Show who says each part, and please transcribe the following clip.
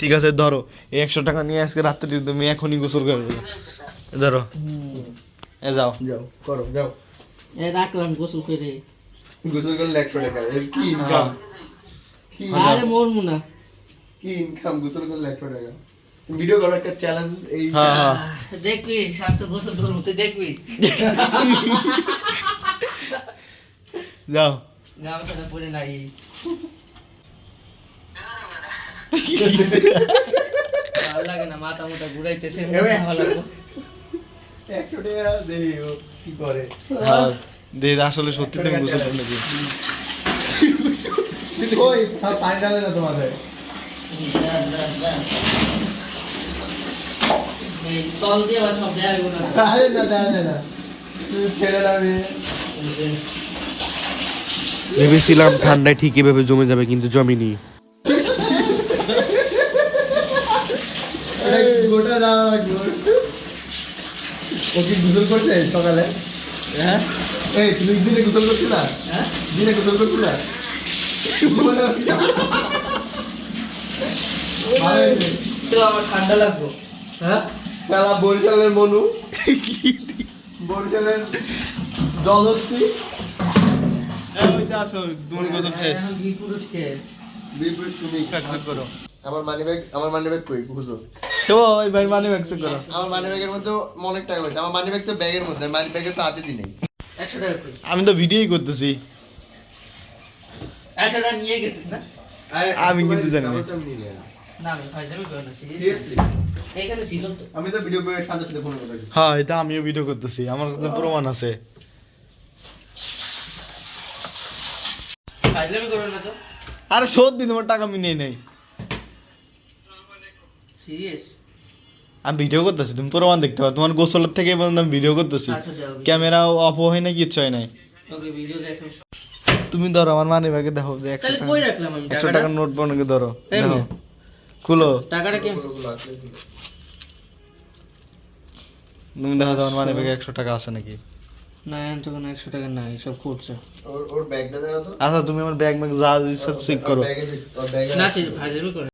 Speaker 1: ঠিক আছে ধরো এই একশো টাকা নিয়ে আজকে রাত্রে তুমি এখনই গোসল করে দেবে ধরো। এ যাও।
Speaker 2: যাও করো যাও।
Speaker 3: এ রাখলাম গোসল করে।
Speaker 2: গোসল করলে একশো টাকা এর কি ইনকাম কি
Speaker 3: আরে মরমু না।
Speaker 2: কি ইনকাম গোসল করলে একশো টাকা? ভিডিও করো একটা চ্যালেঞ্জ এই
Speaker 1: হ্যাঁ হ্যাঁ।
Speaker 3: দেখবি শান্ত গোসল করব তুই দেখবি?
Speaker 1: যাও।
Speaker 3: গামছাটা পরে নাই ভালো লাগে না মাথা মোটা ঘুরাইতেছে ভালো লাগবে
Speaker 2: কি করে
Speaker 1: হ্যাঁ আসলে সত্যি তুমি গোসল করে নাকি
Speaker 2: ওই পানি ডালে না তোমাদের
Speaker 3: তল দিয়ে সব দেয়া
Speaker 2: আরে না দেয় না, না ছেড়ে
Speaker 1: ভেবেছিলাম ঠান্ডায় ঠিকই ভেবে জমে যাবে কিন্তু জমিনি।
Speaker 2: ও কি করছে সকালে?
Speaker 3: হ্যাঁ?
Speaker 2: এই তুমি দিনে গোসল করছি না
Speaker 3: হ্যাঁ?
Speaker 2: দিনে করছি না
Speaker 3: ঠান্ডা লাগবো। হ্যাঁ?
Speaker 2: বরিশালের মনু। বরিশালের জলহস্তি আমার মানি ব্যাগ আমার মানি ব্যাগ কই? বুঝো।
Speaker 1: তো ওই ভাই মানে অ্যাকসেপ্ট করো।
Speaker 2: আমার মানি ব্যাগের মধ্যে অনেক টাকা হয়েছে আমার মানি ব্যাগ তো ব্যাগের মধ্যে মানি ব্যাগে তো হাতে দিই নেই।
Speaker 3: একশো টাকা কই?
Speaker 1: আমি তো ভিডিওই করতেছি।
Speaker 3: একশো টাকা নিয়ে গেছিস না?
Speaker 1: আমি কিন্তু জানি না।
Speaker 3: আমি তো।
Speaker 2: ভিডিও করে শান্ত সাথে ফোন করে
Speaker 1: হ্যাঁ এটা আমিও ভিডিও করতেছি। আমার কাছে প্রমাণ আছে।
Speaker 3: ফাইজামি করো না তো।
Speaker 1: আরে সত্যি তোমার টাকা আমি নেই নাই।
Speaker 3: সিরিয়াস
Speaker 1: আমি ভিডিও করতেছি তুমি প্রমাণ দেখতে পারো। তোমার গোসলের থেকে পর্যন্ত আমি ভিডিও করতেছি।
Speaker 3: আচ্ছা
Speaker 1: ক্যামেরা অফ হয় না কিচ্ছু হয় নাই। তুমি ধরো আমার মানি ব্যাগে দেখো যে একশো টাকার নোট বনকে ধরো দেখো। খুলো।
Speaker 3: টাকাটা কি?
Speaker 1: তুমি দেখো তোমার মানি ব্যাগে একশো টাকা আছে নাকি।
Speaker 3: না এখন তো কোনো একশো টাকা নাই সব
Speaker 2: ওর ওর ব্যাগটা দেখো তো।
Speaker 1: আচ্ছা তুমি আমার ব্যাগ ম্যাগ যা ইচ্ছা চেক করো।
Speaker 2: ব্যাগে ওর ব্যাগে
Speaker 3: না সে ফাইজামি করে।